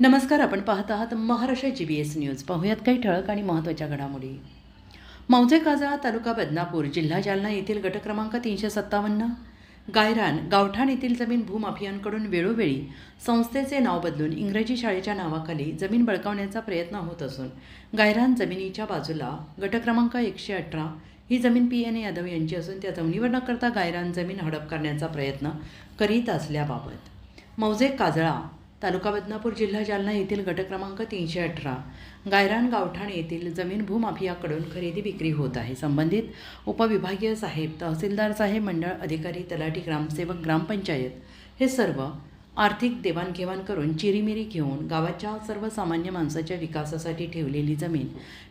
नमस्कार आपण पाहत आहात Maharashtra G B S news पाहूयात काही ठळक आणि महत्त्वाच्या घडामोडी. मौजे काजळा तालुका बदनापूर जिल्हा जालना येथील गट क्रमांक तीनशे सत्तावन्न. गायरान गावठाण येथील जमीन भूमाफियांकडून वेळोवेळी संस्थेचे नाव बदलून इंग्रजी शाळेच्या नावाखाली जमीन बळकावण्याचा प्रयत्न होत असून गायरान जमिनीच्या बाजूला गट क्रमांक एकशे अठरा ही जमीन पी एन यादव यांची असून त्या जमिनीवर न करता गायरान जमीन हडप करण्याचा प्रयत्न करीत असल्याबाबत मौजे काजळा तालुका बदनापूर जिल्हा जालना येथील गट क्रमांक तीनशे अठरा. गायरान गावठाण येथील जमीन भूमाफियाकडून खरेदी विक्री होत आहे. संबंधित उपविभागीय साहेब तहसीलदार साहेब मंडळ अधिकारी तलाठी ग्रामसेवक ग्रामपंचायत हे सर्व आर्थिक देवाणघेवाण करून चिरीमिरी घेऊन गावाच्या सर्वसामान्य माणसाच्या विकासासाठी ठेवलेली जमीन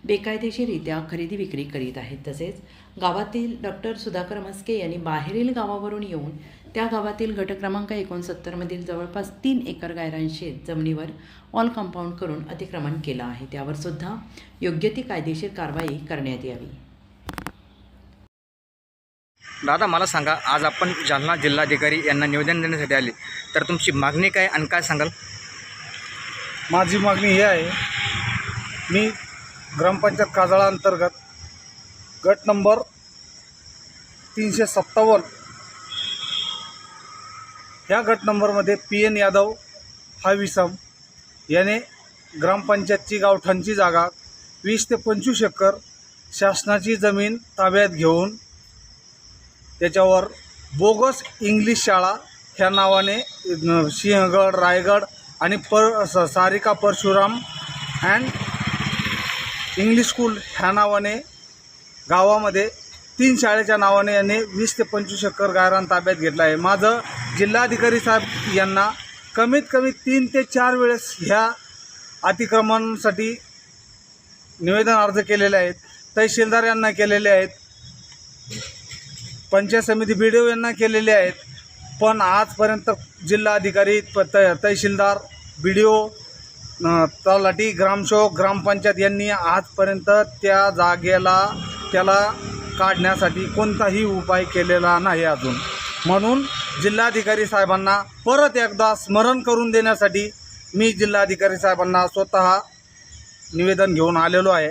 बेकायदेशीरित्या खरेदी विक्री करीत आहेत. तसेच गावातील डॉक्टर सुधाकर मस्के यांनी बाहेरील गावावरून येऊन त्या गावातील गटक्रमांक एकोणसत्तरमधील जवळपास तीन एकर गायरांशेत जमिनीवर ऑल कंपाऊंड करून अतिक्रमण केलं आहे. त्यावर सुद्धा योग्य ती कायदेशीर कारवाई करण्यात यावी. दादा मला सांगा आज आपण जालना जिल्हाधिकारी यांना निवेदन देण्यासाठी आले. तर तुमची मागणी काय आणि काय सांगाल? माझी मागणी ही आहे मी ग्रामपंचायत काजळा अंतर्गत गट नंबर तीनशे सत्तावन्न ह्या गट नंबरमध्ये पी एन यादव हा विसम याने ग्रामपंचायतची गावठाणची जागा वीस ते पंचवीस एकर शासनाची जमीन ताब्यात घेऊन त्याच्यावर बोगस इंग्लिश शाळा ह्या नावाने सिंहगड रायगड आणि पर स- Sarika Parshuram and English school ह्या नावाने गावामध्ये तीन शाळेच्या नावाने यांनी वीस ते पंचवीस एकर गायरान ताब्यात घेतलं आहे. माझं जिल्हाधिकारी साहेब यांना कमीत कमी तीन ते चार वेळेस ह्या अतिक्रमणासाठी निवेदन अर्ज केलेले आहेत. तहसीलदार यांना केलेले आहेत. पंचायत समिती बी डी ओ यांना केलेले आहेत. पण आजपर्यंत जिल्हाधिकारी प त तहसीलदार बी डी ओ तलाठी ग्रामसेवक ग्रामपंचायत यांनी आजपर्यंत त्या जागेला त्याला काढण्यासाठी कोणताही उपाय केलेला नाही अजून. म्हणून जिल्हाधिकारी साहेबांना परत एकदा स्मरण करून देण्यासाठी मी जिल्हाधिकारी साहेबांना स्वतः निवेदन घेऊन आलेलो आहे.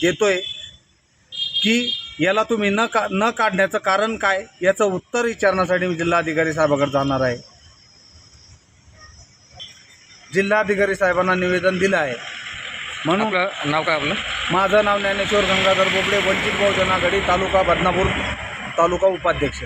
देतोय की याला तुम्ही न का न काढण्याचं कारण काय? याचं उत्तर विचारण्यासाठी मी जिल्हाधिकारी साहेबाकडे जाणार आहे. जिल्हाधिकारी साहेबांना निवेदन दिलं आहे. म्हणून आपलं नाव काय आपलं? माझं नाव ज्ञानेश्वर गंगाधर बोबडे वंचित बहुजन आघाडी तालुका बदनापूर तालुका उपाध्यक्ष.